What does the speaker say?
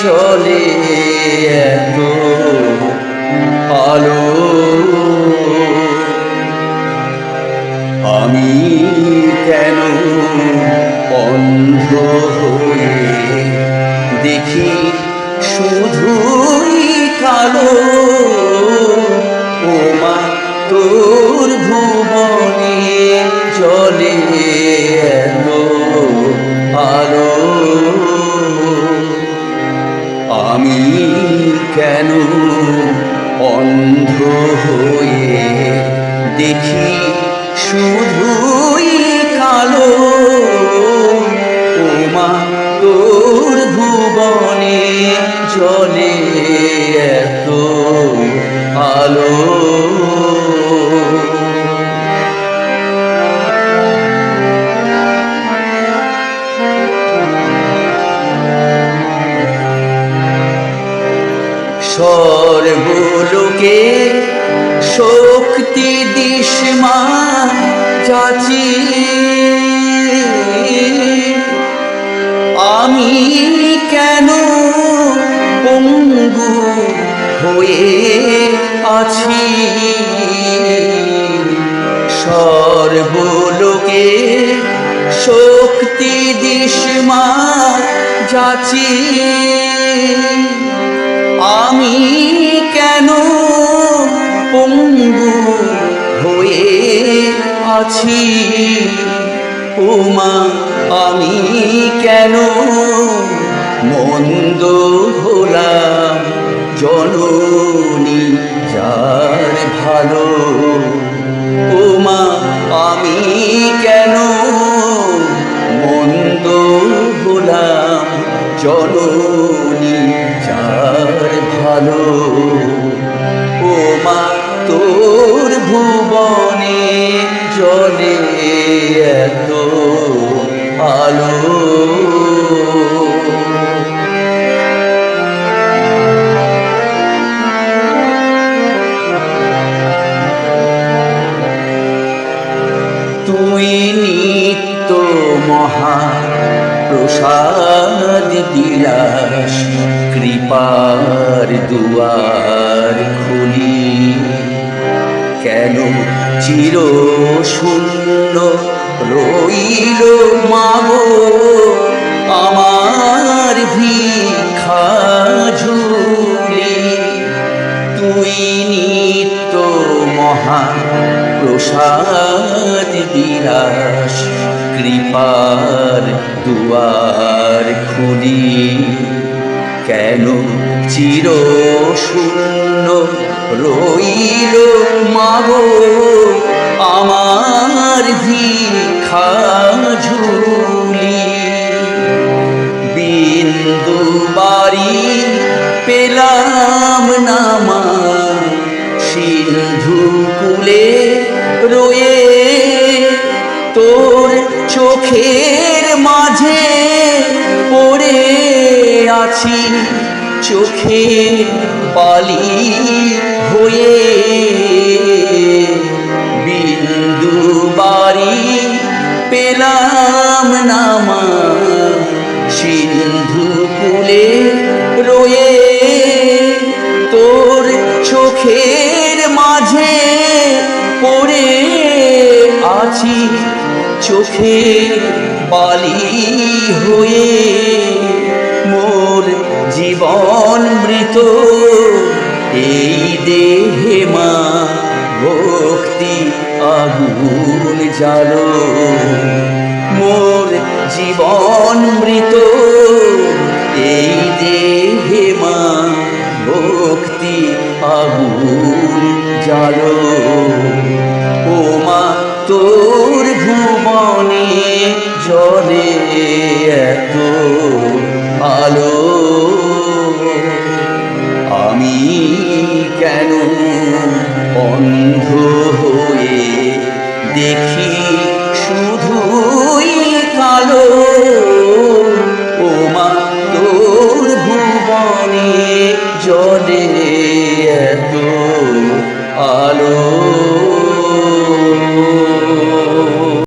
চলে এত আলো। আমি কেন অন্ধ হয়ে দেখি শুধুই কালো? দেখি শুধুই কালো। ওমা তোর ভুবনে জলে এত আলো। সর্বলোকে শক্তি দিস মা চাচি আমি কেন পঙ্গু হয়ে আছি? সর্বলোকে শক্তি দিস মা যাচি আমি কেন পঙ্গু আছি। উমা, আমি কেন মন্দ হলাম? জননী যার ভালো। উমা, আমি কেন মন্দ হলাম? জননী যার ভালো। ও মা তোর ভুবনে জলে এত আলো। তুই নিত্য মহা প্রসাদ বিলাস কৃপার দুয়ার খুলি। চির শূন্য রইল মাগো। আমার ভিক্ষা ঝুলি, তুই নিত্য মহা প্রসাদ বিলাস, কৃপার দুয়ার খুলি। কেন চির শূন্য রইল মাগো? ঝুলি বিন্দু বাড়ি পেলাম নামা সিন্ধু কুলে রয়ে তোর চোখের মাঝে পড়ে আছি চোখের পালি হয়ে আছি চোখে বালি হয়ে। মোর জীবন মৃত, এই দেহে মা ভক্তি আগুন জালো মোর জীবন মৃত, এই দেহে মা ভক্তি আগুন জালো তোর ভুবনে জলে এত আলো। আমি কেন অন্ধ হয়ে দেখি শুধুই কালো? ও মা তোর ভুবনে জলে এত আলো।